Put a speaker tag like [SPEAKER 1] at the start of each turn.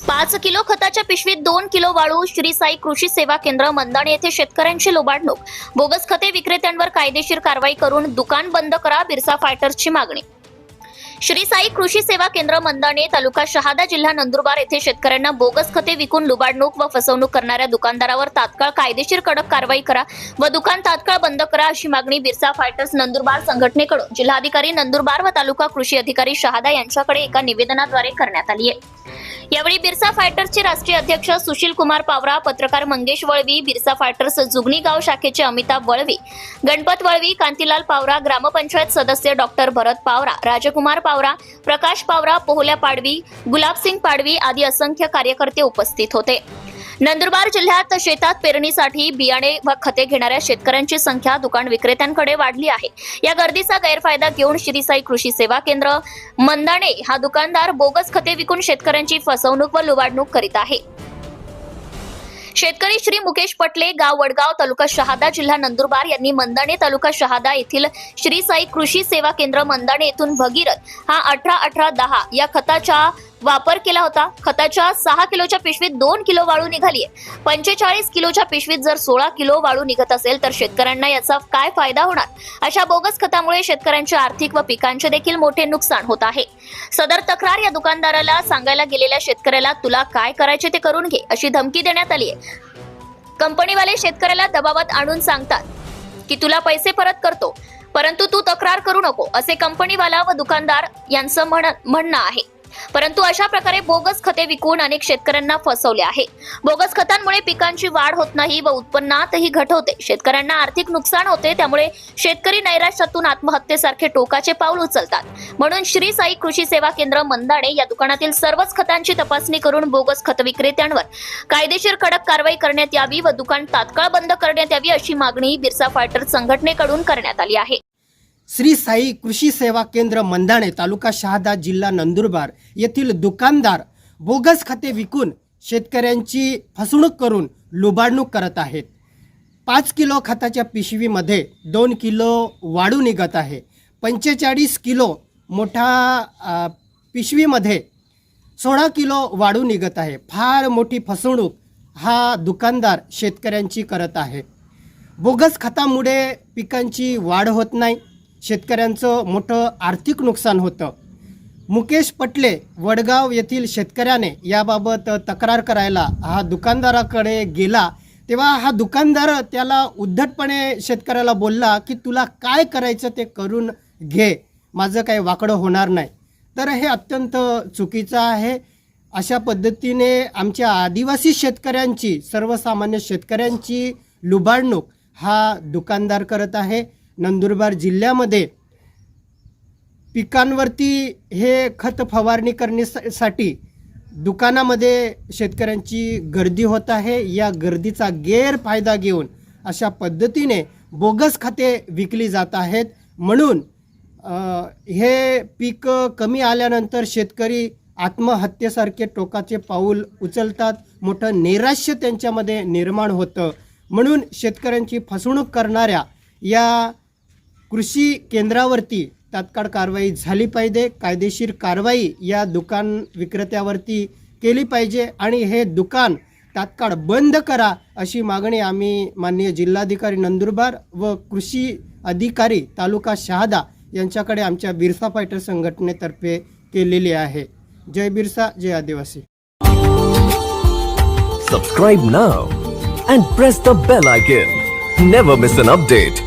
[SPEAKER 1] पाच किलो खताच्या पिशवीत दोन किलो वाळू श्री साई कृषी सेवा केंद्र मंदाणे येथे शेतकऱ्यांची लोबाडणूक. बोगस खते विक्रेत्यांवर कायदेशीर कारवाई करून दुकान बंद करा बिरसा फायटर्सची मागणी. श्री साई कृषी सेवा केंद्र मंदाणे तालुका शहादा जिल्हा नंदुरबार येथे शेतकऱ्यांना बोगस खते विकून लुबाडणूक व फसवणूक करणाऱ्या दुकानदारावर तात्काळ कायदेशीर कडक कारवाई करा व दुकान तात्काळ बंद करा अशी मागणी बिरसा फायटर्स नंदुरबार संघटनेकडून जिल्हाधिकारी नंदुरबार व तालुका कृषी अधिकारी शहादा यांच्याकडे एका निवेदनाद्वारे करण्यात आली आहे. यावेळी बिरसा फायटर्सचे राष्ट्रीय अध्यक्ष सुशील कुमार पावरा पत्रकार मंगेश वळवी बिरसा फायटर्स जुगनी गाव शाखेचे अमिताभ वळवी गणपत वळवी कांतीलाल पावरा ग्रामपंचायत सदस्य डॉक्टर भरत पावरा राजकुमार पावरा प्रकाश पावरा पोहल्या पाडवी गुलाबसिंग पाडवी आदी असंख्य कार्यकर्ते उपस्थित होते. नंदुरबार जिल्ह्यात शेतात पेरणीसाठी बियाणे व खते घेणाऱ्या शेतकऱ्यांची संख्या दुकान विक्रेत्यांकडे वाढली आहे. या गर्दीचा गैरफायदा घेऊन श्रीसाई कृषी सेवा केंद्र मंदाणे हा दुकानदार बोगस खते विकून शेतकऱ्यांची फसवणूक व लुबाडणूक करीत आहे. शेतकरी श्री मुकेश पटले गाव वडगाव तालुका शहादा जिल्हा नंदुरबार यांनी मंदाणे तालुका शहादा येथील श्री साई कृषी सेवा केंद्र मंदाणे येथून भगीरथ हा अठरा अठरा दहा या खताच्या वापर केला होता. खताच्या सहा किलोच्या पिशवीत दोन किलो वाळू निघाली आहे. पंचेचाळीस किलोच्या पिशवीत जर सोळा किलो वाळू निघत असेल तर शेतकऱ्यांना याचा काय फायदा होणार? अशा बोगस खतामुळे शेतकऱ्यांचे आर्थिक व पिकांचे देखील मोठे नुकसान होत आहे. सदर तक्रार या दुकानदाराला सांगायला गेलेल्या शेतकऱ्याला तुला काय करायचे ते करून घे अशी धमकी देण्यात आली आहे. कंपनीवाले शेतकऱ्याला दबावात आणून सांगतात की तुला पैसे परत करतो परंतु तू तक्रार करू नको असे कंपनीवाला व दुकानदार यांचं म्हण- म्हणणं आहे. परंतु अशा प्रकारे बोगस खते विकून अनेक शेतकऱ्यांना फसवले आहे. बोगस खतांमुळे पिकांची वाढ होत नाही व उत्पन्नातही घट होते. शेतकऱ्यांना आर्थिक नुकसान होते त्यामुळे शेतकरी नैराश्यातून आत्महत्येसारखे टोकाचे पाऊल उचलतात. म्हणून श्री साई कृषी सेवा केंद्र मंदाणे या दुकानातील सर्वच खतांची तपासणी करून बोगस खत विक्रेत्यांवर कायदेशीर कडक कारवाई करण्यात यावी व दुकान तात्काळ बंद करण्यात यावी अशी मागणी बिरसा फायटर संघटनेकडून करण्यात आली आहे.
[SPEAKER 2] श्री साई कृषी सेवा केंद्र मंदाणे तालुका शहादा जिल्हा नंदुरबार येथील दुकानदार बोगस खते विकून शेतकऱ्यांची फसवणूक करून लुबाडणूक करत आहेत. पाच किलो खताच्या पिशवीमध्ये दोन किलो वाढू निघत आहे. पंचेचाळीस किलो मोठा पिशवीमध्ये सोळा किलो वाढू निघत आहे. फार मोठी फसवणूक हा दुकानदार शेतकऱ्यांची करत आहे. बोगस खतामुळे पिकांची वाढ होत नाही. शेतकऱ्यांचं मोठं आर्थिक नुकसान होतं. मुकेश पटले वडगाव येथील शेतकऱ्याने याबाबत तक्रार करायला हा दुकानदाराकडे गेला तेव्हा हा दुकानदार त्याला उद्धटपणे शेतकऱ्याला बोलला की तुला काय करायचं ते करून घे माझं काही वाकडं होणार नाही. तर हे अत्यंत चुकीचं आहे. अशा पद्धतीने आमच्या आदिवासी शेतकऱ्यांची सर्वसामान्य शेतकऱ्यांची लुबाडणूक हा दुकानदार करत आहे. नंदुरबार जिल्ह्यामध्ये पिकांवरती हे खत फवारणी करण्यासाठी दुकानामध्ये शेतकऱ्यांची गर्दी होत आहे. या गर्दीचा गैरफायदा घेऊन अशा पद्धतीने बोगस खते विकली जात आहेत. म्हणून हे पीक कमी आल्यानंतर शेतकरी आत्महत्येसारखे टोकाचे पाऊल उचलतात. मोठं नैराश्य त्यांच्यामध्ये निर्माण होतं. म्हणून शेतकऱ्यांची फसवणूक करणाऱ्या या कृषी केंद्रावरती तात्काळ कारवाई झाली पाहिजे कायदेशीर कारवाई या दुकान विक्रेत्यावरती केली पाहिजे आणि हे दुकान तात्काळ बंद करा अशी मागणी आम्ही माननीय जिल्हाधिकारी नंदुरबार व कृषी अधिकारी तालुका शहादा यांच्याकडे आमच्या बिरसा फायटर संघटनेतर्फे केलेली आहे. जय बिरसा जय आदिवासी.
[SPEAKER 3] Subscribe now and press the bell icon never miss an update